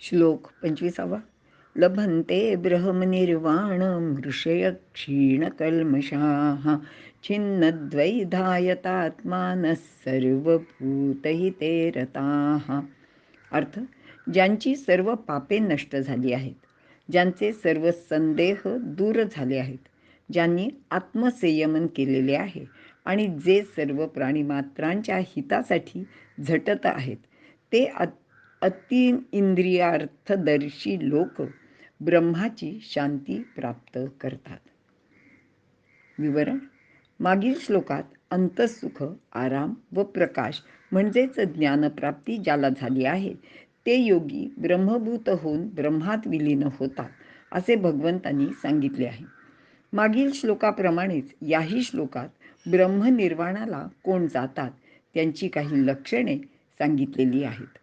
श्लोक पंचवीसावा. लभन्ते ब्रह्मनिर्वाणं ऋषयक्षीणकल्मषाः छिन्नद्वैधायतात्मानः सर्वभूतहिते रताः. अर्थ ज्यांची सर्व पापे नष्ट झाली आहेत ज्यांचे सर्व संदेह दूर झाले आहेत ज्यांनी आत्मसंयमन केलेले आहे आणि जे सर्व प्राणीमात्रांच्या हितासाठी झटत आहेत ते अति इंद्रियार्थदर्शी लोक ब्रह्माची शांती प्राप्त करतात. विवरण मागील श्लोकात अंतसुख आराम व प्रकाश म्हणजेच ज्ञानप्राप्ती ज्याला झाली आहे ते योगी ब्रह्मभूत होऊन ब्रह्मात विलीन होतात असे भगवंतांनी सांगितले आहे. मागील श्लोकाप्रमाणेच याही श्लोकात ब्रह्मनिर्वाणाला कोण जातात त्यांची काही लक्षणे सांगितलेली आहेत.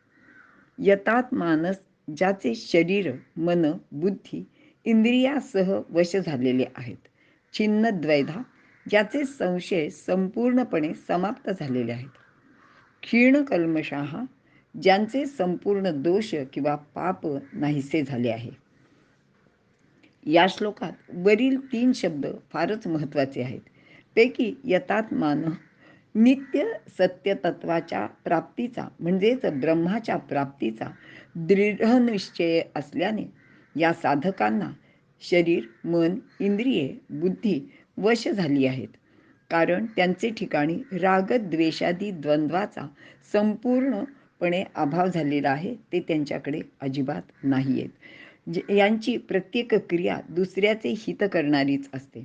यतात मानस ज्याचे शरीर मन बुद्धी इंद्रियासह वश झालेले आहेत. छिन्न द्वैधा ज्याचे संशय संपूर्णपणे समाप्त झालेले आहेत. क्षीण कल्मशाहा ज्यांचे संपूर्ण दोष किंवा पाप नाहीसे झाले आहे. या श्लोकात वरील तीन शब्द फारच महत्त्वाचे आहेत. पैकी यतात मान नित्य सत्यतत्वाच्या प्राप्तीचा म्हणजेच ब्रह्माच्या प्राप्तीचा दृढ निश्चय असल्याने या साधकांना शरीर मन इंद्रिये बुद्धी वश झाली आहेत. कारण त्यांचे ठिकाणी रागद्वेषादी द्वंद्वाचा संपूर्णपणे अभाव झालेला आहे ते त्यांच्याकडे अजिबात नाही आहेत. यांची प्रत्येक क्रिया दुसऱ्याचे हित करणारीच असते.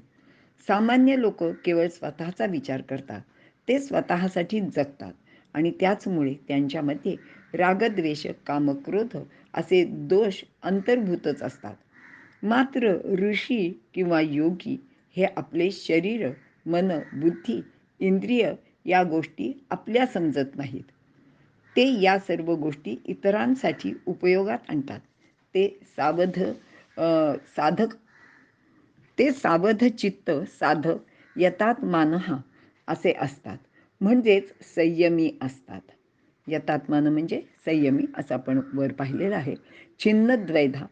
सामान्य लोक केवळ स्वतःचा विचार करतात. ते स्वतःसाठी जगतात आणि त्याचमुळे त्यांच्यामध्ये रागद्वेष कामक्रोध असे दोष अंतर्भूतच असतात. मात्र ऋषी किंवा योगी हे आपले शरीर मन बुद्धी इंद्रिय या गोष्टी आपल्या समजत नाहीत. ते या सर्व गोष्टी इतरांसाठी उपयोगात आणतात. ते सावध साधक ते सावध चित्त साधक यतात मानहा असे असतात. म्हणजेच संयमी असतात. यतात्मान म्हणजे संयमी असं आपण वर पाहिलेलं आहे. छिन्न द्वैधा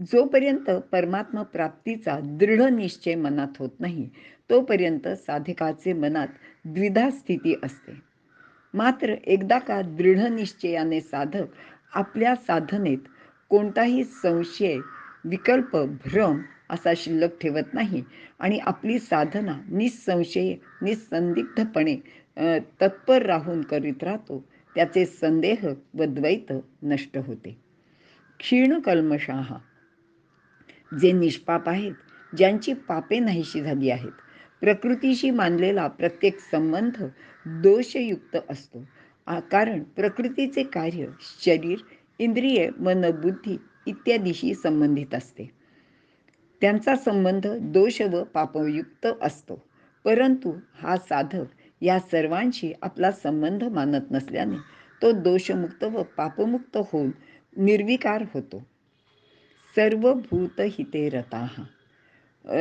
जोपर्यंत परमात्मा प्राप्तीचा दृढ निश्चय मनात होत नाही तोपर्यंत साधकाचे मनात द्विधा स्थिती असते. मात्र एकदा का दृढ निश्चयाने साधक आपल्या साधनेत कोणताही संशय विकल्प भ्रम असा शिल्लक ठेवत नाही. आणि आपली साधना निसंशय निसंदिग्धपणे तत्पर राहून करीत राहतो. त्याचे संदेह व द्वैत नष्ट होते. क्षीण कल्मशहा जे निष्पाप आहेत ज्यांची पापे नाहीशी झाली आहेत प्रकृतीशी मानलेला प्रत्येक संबंध दोषयुक्त असतो. कारण प्रकृतीचे कार्य शरीर इंद्रिय मन बुद्धी इत्यादीशी संबंधित असते. त्यांचा संबंध दोष व पापयुक्त असतो. परंतु हा साधक या सर्वांशी आपला संबंध मानत नसल्याने तो दोषमुक्त व पापमुक्त होऊन निर्विकार होतो. सर्व भूत हिते रता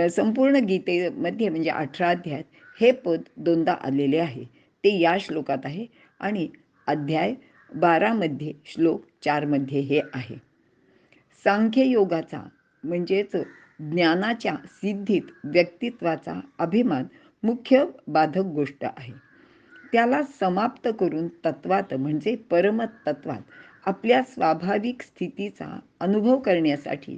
संपूर्ण गीतेमध्ये म्हणजे अठरा अध्यायात हे पद दोनदा आलेले आहे. ते या श्लोकात आहे आणि अध्याय बारामध्ये श्लोक चारमध्ये हे आहे. सांख्ययोगाचा म्हणजेच ज्ञानाच्या सिद्धीत व्यक्तित्वाचा अभिमान मुख्य बाधक गोष्ट आहे. त्याला समाप्त करून तत्वात म्हणजे परमतत्वात आपल्या स्वाभाविक स्थितीचा अनुभव करण्यासाठी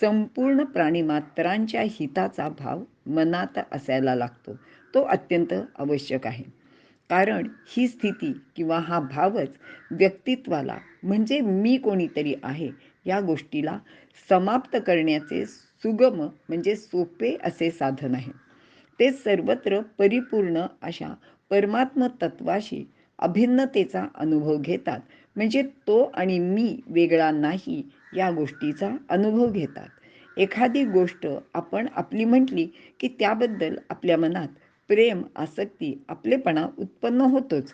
संपूर्ण प्राणीमात्रांच्या हिताचा भाव मनात असायला लागतो. तो अत्यंत आवश्यक आहे. कारण ही स्थिती किंवा हा भावच व्यक्तित्वाला म्हणजे मी कोणीतरी आहे या गोष्टीला समाप्त करण्याचे सुगम म्हणजे सोपे असे साधन आहे. ते सर्वत्र परिपूर्ण अशा परमात्म तत्वाशी अभिन्नतेचा अनुभव घेतात. म्हणजे तो आणि मी वेगळा नाही या गोष्टीचा अनुभव घेतात. एखादी गोष्ट आपण आपली म्हटली की त्याबद्दल आपल्या मनात प्रेम आसक्ती आपलेपणा उत्पन्न होतोच.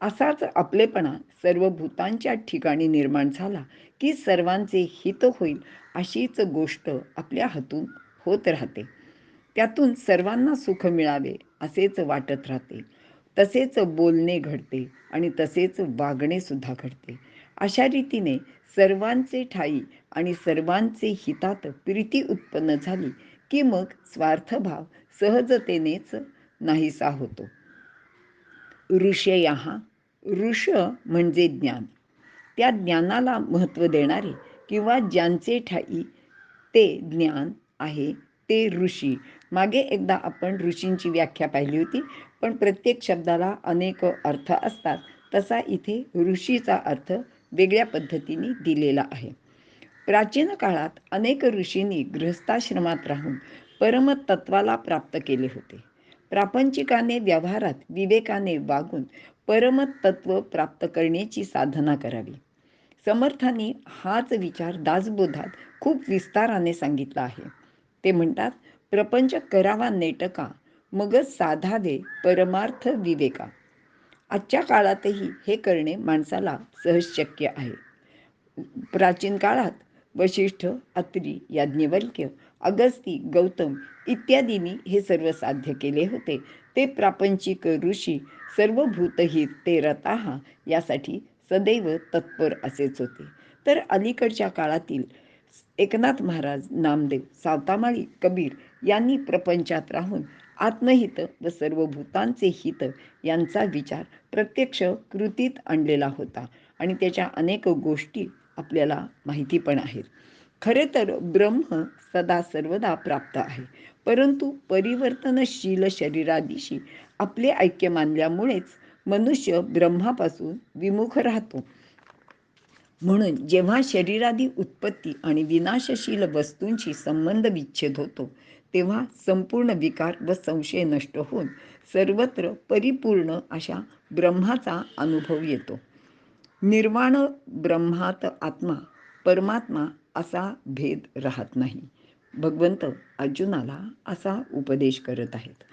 असाच आपलेपणा सर्व भूतांच्या ठिकाणी निर्माण झाला की सर्वांचे हित होईल अशीच गोष्ट आपल्या हातून होत राहते. त्यातून सर्वांना सुख मिळावे असेच वाटत राहते. तसेच बोलणे घडते आणि तसेच वागणे सुद्धा घडते. अशा रीतीने सर्वांचे ठाई आणि सर्वांचे हितात प्रीती उत्पन्न झाली की मग स्वार्थभाव सहजतेनेच नाहीसा होतो. ऋषया ऋष म्हणजे ज्ञान. त्या ज्ञानाला महत्त्व देणारे किंवा ज्यांचे ठाई ते ज्ञान आहे ते ऋषी. मागे एकदा आपण ऋषींची व्याख्या पाहिली होती पण प्रत्येक शब्दाला अनेक अर्थ असतात. तसा इथे ऋषीचा अर्थ वेगळ्या पद्धतीने दिलेला आहे. प्राचीन काळात अनेक ऋषींनी गृहस्थाश्रमात राहून परमतत्वाला प्राप्त केले होते. प्रापंचिकाने व्यवहारात विवेकाने वागून परमतत्व प्राप्त करण्याची साधना करावी. समर्थांनी हाच विचार दासबोधात खूप विस्ताराने सांगितला आहे. ते म्हणतात प्रपंच करावा नेटका मगच साधावे परमार्थ विवेका. आजच्या काळातही हे करणे माणसाला सहज शक्य आहे. प्राचीन काळात वशिष्ठ अत्री याज्ञवल्क्य अगस्ती गौतम इत्यादींनी हे सर्व साध्य केले होते. ते प्रापंचिक ऋषी सर्व भूतहित ते रताहा यासाठी सदैव तत्पर असेच होते. तर अलीकडच्या काळातील एकनाथ महाराज नामदेव सावतामाळी कबीर यांनी प्रपंचात राहून आत्महित व सर्व भूतांचे हित यांचा विचार प्रत्यक्ष कृतीत आणलेला होता. आणि त्याच्या अनेक गोष्टी आपल्याला माहिती पण आहेत खरे तर ब्रह्म सदा सर्वदा प्राप्त आहे. परंतु परिवर्तनशील शरीरादिशी आपले ऐक्य मानल्यामुळेच मनुष्य ब्रह्मापासून विमुख राहतो. म्हणून जेव्हा शरीरादी उत्पत्ती आणि विनाशशील वस्तूंशी संबंध विच्छेद होतो तेव्हा संपूर्ण विकार व संशय नष्ट होऊन सर्वत्र परिपूर्ण अशा ब्रह्माचा अनुभव येतो. निर्वाण ब्रह्मात आत्मा परमात्मा असा भेद राहत नाही. भगवंत अर्जुनाला असा उपदेश करत आहेत.